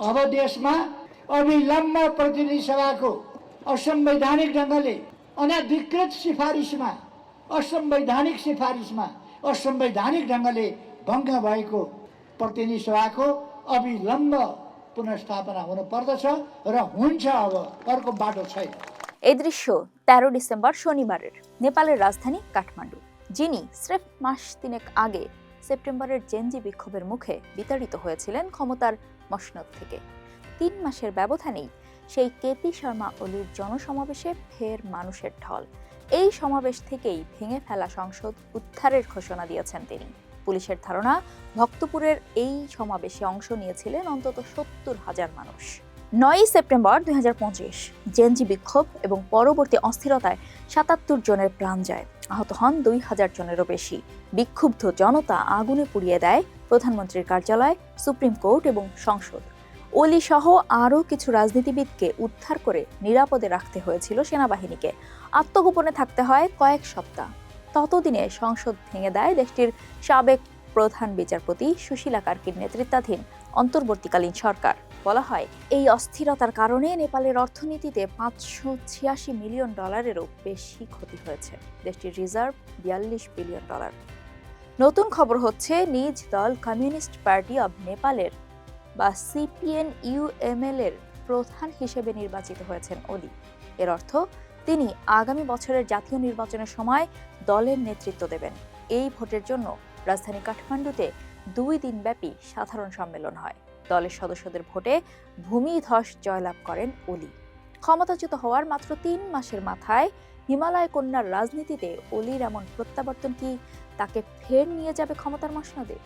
अब देशमा अविलम्ब प्रतिनिधि सभाको असंवैधानिक ढङ्गले अनधिकृत सिफारिसमा असंवैधानिक सिफारिसमा असंवैधानिक ढङ्गले भङ्ग भएको प्रतिनिधि सभाको अविलम्ब पुनर्स्थापना हुनुपर्दछ र हुन्छ अब अर्को बाटो छैन এই দৃশ্য তেরো ডিসেম্বর শনিবারের নেপালের রাজধানী কাঠমান্ডু যিনি স্রেফ মাস তিনেক আগে সেপ্টেম্বরের জেনজি বিক্ষোভের মুখে বিতাড়িত হয়েছিলেন ক্ষমতার মসনদ থেকে। তিন মাসের ব্যবধানেই সেই কেপি শর্মা ওলির জনসমাবেশে ফের মানুষের ঢল। এই সমাবেশ থেকেই ভেঙে ফেলা সংসদ উদ্ধারের ঘোষণা দিয়েছেন তিনি। পুলিশের ধারণা, ভক্তপুরের এই সমাবেশে অংশ নিয়েছিলেন অন্তত সত্তর হাজার মানুষ। নয়ই সেপ্টেম্বর দুই জেনজি বিক্ষোভ এবং পরবর্তী অস্থিরতায় সাতাত্তর জনের প্রাণ যায়। আহত হন দুই হাজার জনেরও বেশি। বিক্ষুব্ধ জনতা আগুনে পুড়িয়ে দেয় প্রধানমন্ত্রীর কার্যালয়, সুপ্রিম কোর্ট এবং সংসদ। অলি সহ আরও কিছু রাজনীতিবিদকে উদ্ধার করে নিরাপদে রাখতে হয়েছিল সেনাবাহিনীকে। আত্মগোপনে থাকতে হয় কয়েক সপ্তাহ। ততদিনে সংসদ ভেঙে দেয় দেশটির সাবেক প্রধান বিচারপতি সুশীলা কার্কির নেতৃত্বাধীন অন্তর্বর্তীকালীন সরকার। বলা হয়, এই অস্থিরতার কারণে নেপালের অর্থনীতিতে পাঁচশো ছিয়াশি মিলিয়ন ডলারেরও বেশি ক্ষতি হয়েছে। দেশটির রিজার্ভ বিয়াল্লিশ বিলিয়ন ডলার। নতুন খবর হচ্ছে, নিজ দল কমিউনিস্ট পার্টি অব নেপালের বা সিপিএন ইউএমএল এর প্রধান হিসেবে নির্বাচিত হয়েছেন ওলি এর অর্থ তিনি আগামী বছরের জাতীয় নির্বাচনের সময় দলের নেতৃত্ব দেবেন। এই ভোটের জন্য রাজধানী কাঠমান্ডুতে দুই দিনব্যাপী সাধারণ সম্মেলন হয়। দলের সদস্যদের ভোটে ভূমিধস জয়লাভ করেন ওলি ক্ষমতাচ্যুত হওয়ার মাত্র তিন মাসের মাথায় হিমালয় কন্যার রাজনীতিতে অলির এমন প্রত্যাবর্তন কি তাকে ফের নিয়ে যাবে ক্ষমতার মসনদে?